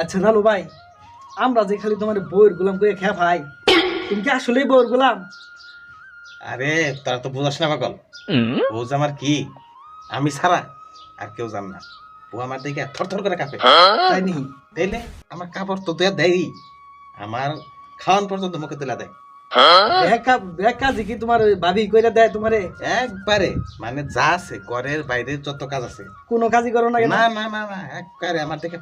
আচ্ছা নালু ভাই আমরা যে খালি তোমার বইয়ের গুলাম করে খেয়া ভাই তুমি কি আসলেই বইয়ের গোলাম? আরে তারা তো বোঝাস না পাগল। বোঝ আমার কি? আমি ছাড়া আর কেউ জান না। ও আমার দিকে থর থর করে কাঁপে। তাই নি তাইলে আমার কাপড় তো দেয়া দেয় আমার খাওয়ান পর্যন্ত মুখে তোলা দেয়। কি তোমার ভাবি কইরা দেয় তোমারে? একবারে। মানে যা আছে ঘরের বাইরে যত কাজ আছে। কোনো কাজই করো না না না না না একবারে আমার করে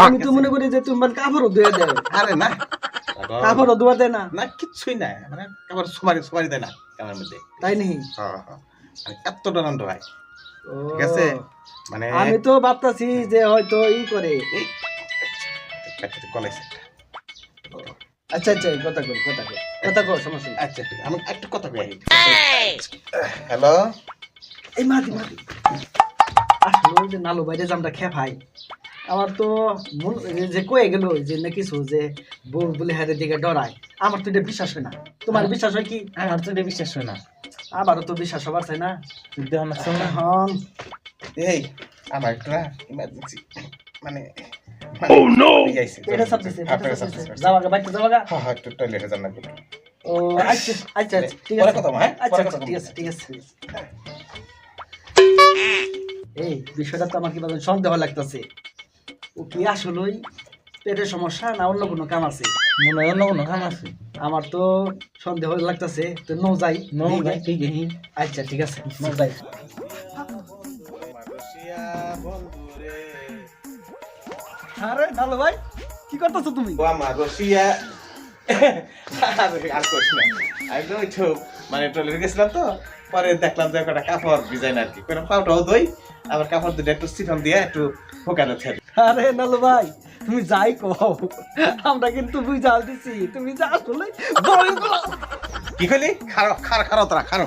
আমি তো মনে করি যে তুমি মানে কাপড়ও ধুয়ে দেয়। আরে না। কাপড়ও ধোয়া দেয় না? না কিচ্ছুই না। মানে কাপড় সুমারি সুমারি দেয় না মধ্যে। তাই নি হ্যাঁ, হ্যাঁ। মানে এত ডরান ডরাই ঠিক আছে? মানে আমি তো ভাবতাছি যে হয়তো ই করে। এই একটা কলেজ আচ্ছা আচ্ছা কথা কর কথা কর কথা কর সমস্যা নেই। আচ্ছা আমি একটা কথা কই হ্যালো? এই মাদি মাদি। আসলে ওই যে নালু বাইরে আমরা খেয়ে ভাই আমার তো মন- যে কয়ে গেল যে না কিছু যে বউ বলে হাতের দিকে ডরায় আমার তো এটা বিশ্বাস হয় না। তোমার বিশ্বাস হয় কি? আমার তো এটা বিশ্বাস হয় না। আমারও তো বিশ্বাস হবার চাই না। তুই দেহ না শোন না। এই আমার একটা ইমার্জেন্সি মানে এটা সব এটা সব দিছে যাওয়াগা বাইতে যাওয়াগা হ্যাঁ হ্যাঁ একটু টয়লেটে যান না ও আচ্ছা আচ্ছা আচ্ছা, ঠিক আছে। কথা হ্যাঁ? আচ্ছা পরে আচ্ছা কথা ঠিক আছে ঠিক আছে এই বিষয়টা তো আমার কি বলবেন সন্দেহ লাগতেছে। ও কি আসলেই পেটের সমস্যা না অন্য কোনো কাম আছে? মনে হয় অন্য কোনো কাম আছে। আমার তো সন্দেহ লাগতেছে। তো নো যাই নো ভাই ঠিক আছে আচ্ছা ঠিক আছে নো যাই। আরে ভালো ভাই। কি করতেছো তুমি? ও আমার রসিয়া। আর কইস না ওই তো মানে টয়লেটে গেছিলাম তো পরে দেখলাম যে একটা কাপড় ডিজাইন আর কি। কোনো পাউটাও দই আবার কাপড় দুটো একটু সিফন দিয়ে একটু ফোকানো ছেড়ে। আরে নালু ভাই তুমি যাই কও। আমরা কিন্তু বুঝাল দিছি তুমি যা আসলে কি করলি খারো খারো খারো তোরা খারো